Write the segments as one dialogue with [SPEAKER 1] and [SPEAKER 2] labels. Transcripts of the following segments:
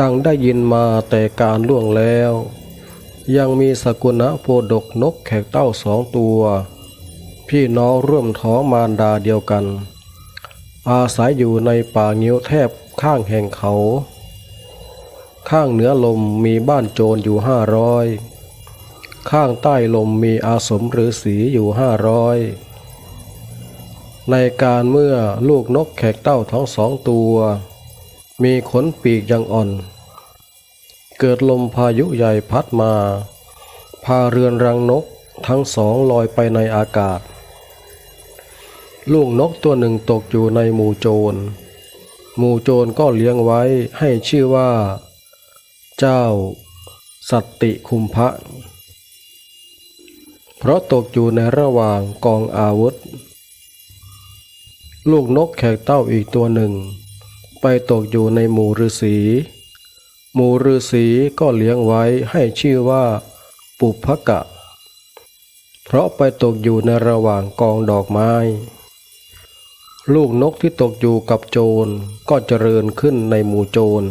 [SPEAKER 1] ดังได้ยินมาแต่การล่วงแล้ว ยังมีสกุณะโพดกนกแขกเต้าสองตัว พี่น้องร่วมท้องมารดาเดียวกัน อาศัยอยู่ในป่าเงิ้ยวแทบข้างแห่งเขา ข้างเหนือลมมีบ้านโจรอยู่ห้าร้อยข้างใต้ลมมีอาสมฤาษีอยู่ห้าร้อยในการเมื่อลูกนกแขกเต้าทั้งสองตัว มีขนปีกยังอ่อน เกิดลมพายุใหญ่พัดมา พาเรือนรังนกทั้งสองลอยไปในอากาศ ลูกนกตัวหนึ่งตกอยู่ในหมู่โจร หมู่โจรก็เลี้ยงไว้ให้ชื่อว่า เจ้า สัตติคุมพะ เพราะตกอยู่ในระหว่างกองอาวุธ ลูกนกแขกเต้าอีกตัวหนึ่ง ไปตกอยู่ในหมู่ฤาษี หมู่ฤาษีก็เลี้ยงไว้ให้ชื่อว่าปุพกะ เพราะไปตกอยู่ในระหว่างกองดอกไม้ ลูกนกที่ตกอยู่กับโจรก็เจริญขึ้นในหมู่โจร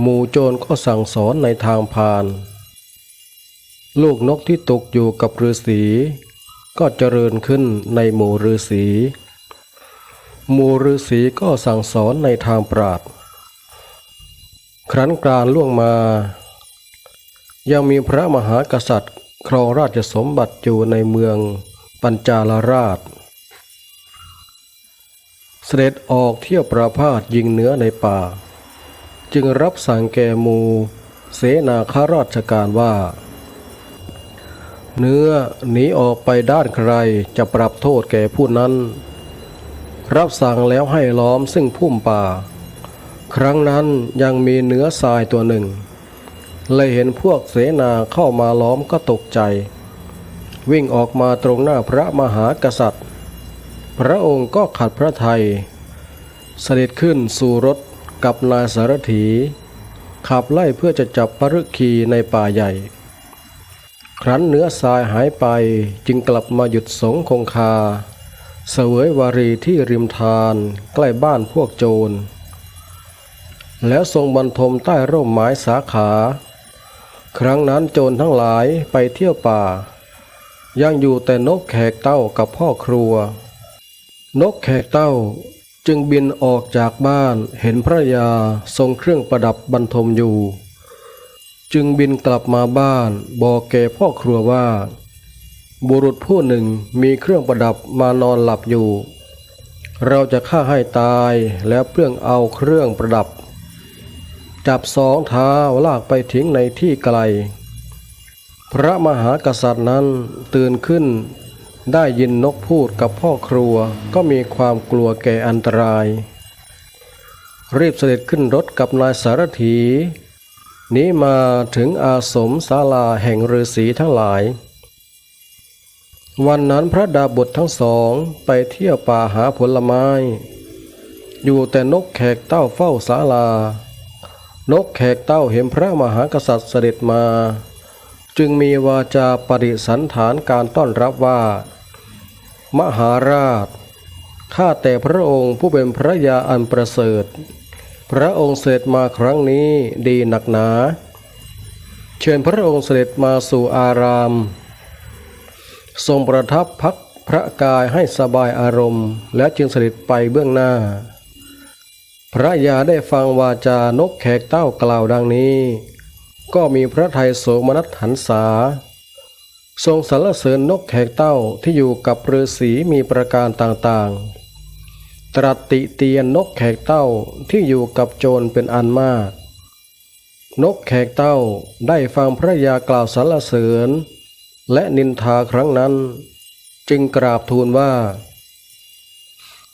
[SPEAKER 1] หมู่โจรก็สั่งสอนในทางพาน ลูกนกที่ตกอยู่กับฤาษีก็เจริญขึ้นในหมู่ฤาษี หมู่ฤาษีก็สั่งสอนในทางปราด ครั้นกรานล่วงมา ยังมีพระมหากษัตริย์ ครองราชสมบัติอยู่ในเมืองปัญจาลราช เสด็จออกเที่ยวประพาสยิงเนื้อในป่า จึงรับสั่งแก่หมูเสนาข้าราชการว่า เนื้อหนีออกไปด้านใครจะปรับโทษแก่ผู้นั้น รับสั่งแล้วให้ล้อมซึ่งพุ่มป่า ครั้งนั้นยังมีเนื้อทรายตัวหนึ่ง เลยเห็นพวกเสนาเข้ามาล้อมก็ตกใจ วิ่งออกมาตรงหน้าพระมหากษัตริย์ พระองค์ก็ขัดพระทัยเสด็จขึ้นสู่รถกับนายสารถี ขับไล่เพื่อจะจับปรุคีในป่าใหญ่ ครั้นเนื้อทรายหายไปจึงกลับมาหยุดสงคงคา เสวยวารีที่ริมทานใกล้บ้านพวกโจร แล้วทรงบรรทมใต้ร่มไม้สาขา ครั้งนั้นโจรทั้งหลายไปเที่ยวป่า ยังอยู่แต่นกแขกเต้ากับพ่อครัว นกแขกเต้าจึงบินออกจากบ้านเห็นพระยาทรงเครื่องประดับบรรทมอยู่ จึงบินกลับมาบ้านบอกแก่พ่อครัวว่า บุรุษผู้หนึ่งมีเครื่องประดับมานอนหลับอยู่ เราจะฆ่าให้ตายแล้วเปลื้องเอาเครื่องประดับ จับสองเท้าลากไปทิ้งในที่ไกล พระมหากษัตริย์นั้นตื่นขึ้น ได้ยินนกพูดกับพ่อครัวก็มีความกลัวแก่อันตราย รีบเสด็จขึ้นรถกับนายสารถีนี้มาถึงอาสมศาลาแห่งฤาษีทั้งหลาย วันนั้นพระดาบททั้งสองไปเที่ยวป่าหาผลไม้ อยู่แต่นกแขกเต้าเฝ้าศาลา นกแขกเต้าเห็นพระมหากษัตริย์เสด็จมา จึงมีวาจาปฏิสันฐานการต้อนรับว่า มหาราช ข้าแต่พระองค์ผู้เป็นพระยาอันประเสริฐ พระองค์เสด็จมาครั้งนี้ดีหนักหนา เชิญพระองค์เสด็จมาสู่อาราม ทรงประทับพักพระกายให้สบายอารมณ์ และจึงเสด็จไปเบื้องหน้า พระยาได้ฟังวาจานกแขกเต้ากล่าวดังนี้ ก็มีพระไทยโสมนัสหันษา ทรงสรรเสริญนกแขกเต้าที่อยู่กับฤาษีมีประการต่างๆ ตรัสติเตียนนกแขกเต้าที่อยู่กับโจรเป็นอันมาก นกแขกเต้าได้ฟังพระยากล่าวสรรเสริญ และนินทาครั้งนั้น จึงกราบทูลว่า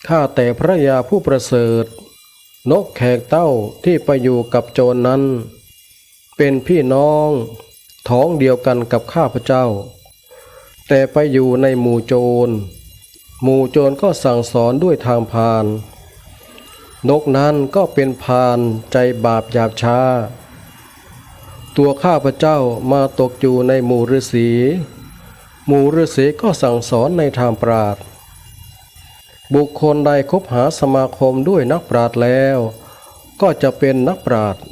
[SPEAKER 1] ข้าแต่พระยาผู้ประเสริฐ นกแขกเต้าที่ไปอยู่กับโจรนั้น เป็นพี่น้องท้องเดียวกันกับข้าพเจ้า แต่ไปอยู่ในหมู่โจร หมู่โจรก็สั่งสอนด้วยทางพาน นกนั้นก็เป็นพานใจบาปหยาบช้า ตัวข้าพเจ้ามาตกอยู่ในหมู่ฤาษีหมู่ฤาษีก็สั่งสอนในทางปราดบุคคลใดคบหาสมาคมด้วยนักปราดแล้ว ก็จะเป็นนักปราชญ์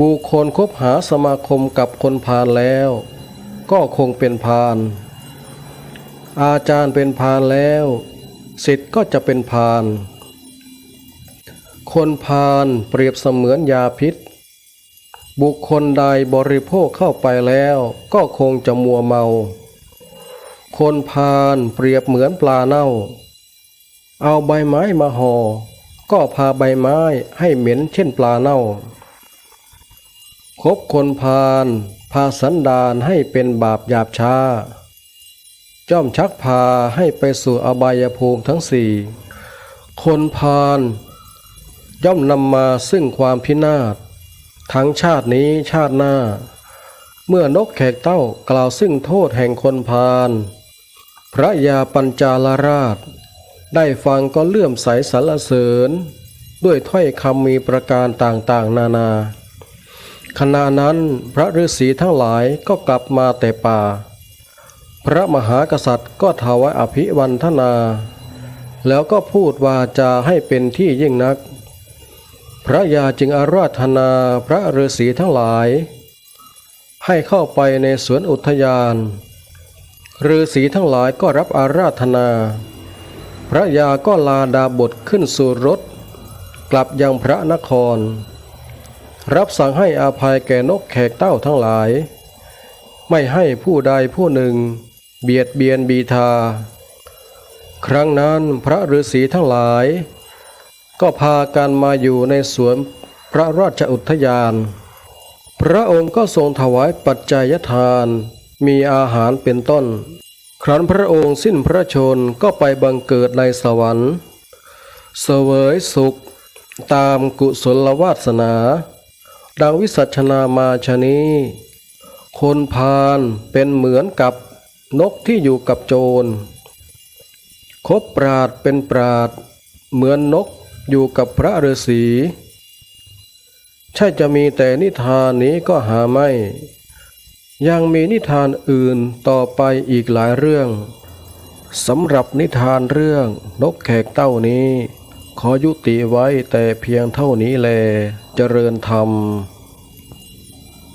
[SPEAKER 1] บุคคลคบหาสมาคมกับคนพาลแล้ว ก็คงเป็นพาลอาจารย์เป็นพาลแล้วสิทธิ์ก็จะเป็นพาลคนพาลเปรียบเสมือนยาพิษ บุคคลใดบริโภคเข้าไปแล้วก็คงจะมัวเมา คนพาลเปรียบเหมือนปลาเน่า เอาใบไม้มาหอ่อก็พาใบไม้ให้เหม็นเช่นปลาเน่า คบคนพาลพาสันดานให้เป็นบาปหยาบช้า จ้อมชักพาให้ไปสู่อบายภูมิทั้งสี่คนพาลย่อมนำมาซึ่งความพินาศ ทั้งชาตินี้ชาติหน้า เมื่อนกแขกเต้ากล่าวซึ่งโทษแห่งคนพาลพระยาปัญจาลราช ได้ฟังก็เลื่อมใสสรรเสริญ ด้วยถ้อยคำมีประการต่างๆ นานาขณะนั้นพระฤาษีทั้งหลายก็กลับมาแต่ป่า พระมหากษัตริย์ก็ถวายอภิวันทนา แล้วก็พูดวาจาให้เป็นที่ยิ่งนัก พระยาจึงอาราธนาพระฤาษีทั้งหลาย ให้เข้าไปในสวนอุทยานฤาษีทั้งหลายก็รับอาราธนา พระยาก็ลาดาบทขึ้นสู่รถ กลับยังพระนคร รับสั่งให้อาภัยแก่นกแขกเต้าทั้งหลาย ไม่ให้ผู้ใดผู้หนึ่ง เบียดเบียนบีทา ครั้งนั้นพระฤาษีทั้งหลาย ก็พากันมาอยู่ในสวนพระราชอุทยาน พระองค์ก็ทรงถวายปัจจัยทาน มีอาหารเป็นต้น ครั้นพระองค์สิ้นพระชนก็ไปบังเกิดในสวรรค์ เสวยสุข ตามกุศลวาสนา ดังวิสัชนามาชนีคนพาลเป็นเหมือนกับนกที่อยู่กับโจร คบปราดเป็นปราด เหมือนนก อยู่กับพระฤาษี ใช่จะมีแต่นิทานนี้ก็หาไม่ ยังมีนิทานอื่นต่อไปอีกหลายเรื่องสำหรับนิทานเรื่องนกแขกเต้านี้ ขอยุติไว้แต่เพียงเท่านี้แลเจริญธรรม